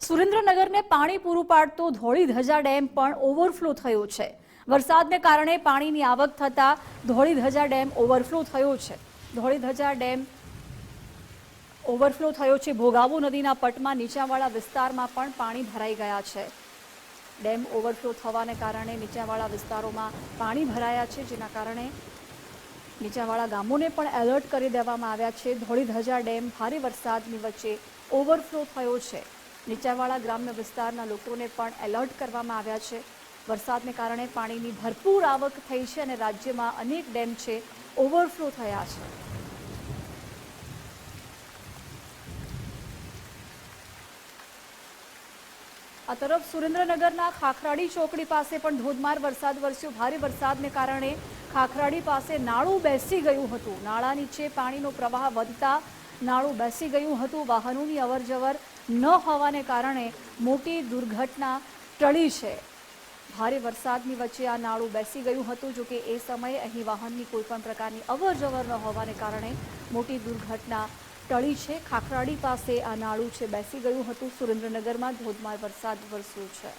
સુરેન્દ્રનગરને પાણી પૂરું પાડતો ધોળીધજા ડેમ પણ ઓવરફ્લો થયો છે. વરસાદને કારણે પાણીની આવક થતાં ધોળીધજા ડેમ ઓવરફ્લો થયો છે. ધોળી ધજા ડેમ ઓવરફ્લો થયો છે. ભોગાવો નદીના પટમાં નીચાવાળા વિસ્તારમાં પણ પાણી ભરાઈ ગયા છે. ડેમ ઓવરફ્લો થવાને કારણે નીચાવાળા વિસ્તારોમાં પાણી ભરાયા છે, જેના કારણે નીચાવાળા ગામોને પણ એલર્ટ કરી દેવામાં આવ્યા છે. ધોળીધજા ડેમ ભારે વરસાદની વચ્ચે ઓવરફ્લો થયો છે. નીચાણવાળા ગ્રામ્ય વિસ્તારના લોકોને પણ એલર્ટ કરવામાં આવ્યા છે. વરસાદને કારણે પાણીની ભરપૂર આવક થઈ છે અને રાજ્યમાં અનેક ડેમ છે, ઓવરફ્લો થયા છે. આ તરફ સુરેન્દ્રનગરના ખાખરાડી ચોકડી પાસે પણ ધોધમાર વરસાદ વરસ્યો. ભારે વરસાદને કારણે ખાખરાડી પાસે નાળું બેસી ગયું હતું. નાળા નીચે પાણીનો પ્રવાહ વધતા નાળું બેસી ગયું હતું, વાહનોની અવરજવર ન હોવાને કારણે મોટી દુર્ઘટના ટળી છે. ભારે વરસાદની વચ્ચે આ નાળું બેસી ગયું હતું, જો કે એ સમયે અહીં વાહનની કોઈપણ પ્રકારની અવરજવર ન હોવાને કારણે મોટી દુર્ઘટના ટળી છે. ખાખરાડી પાસે આ નાળું છે, બેસી ગયું હતું. સુરેન્દ્રનગરમાં ધોધમાર વરસાદ વરસ્યો છે.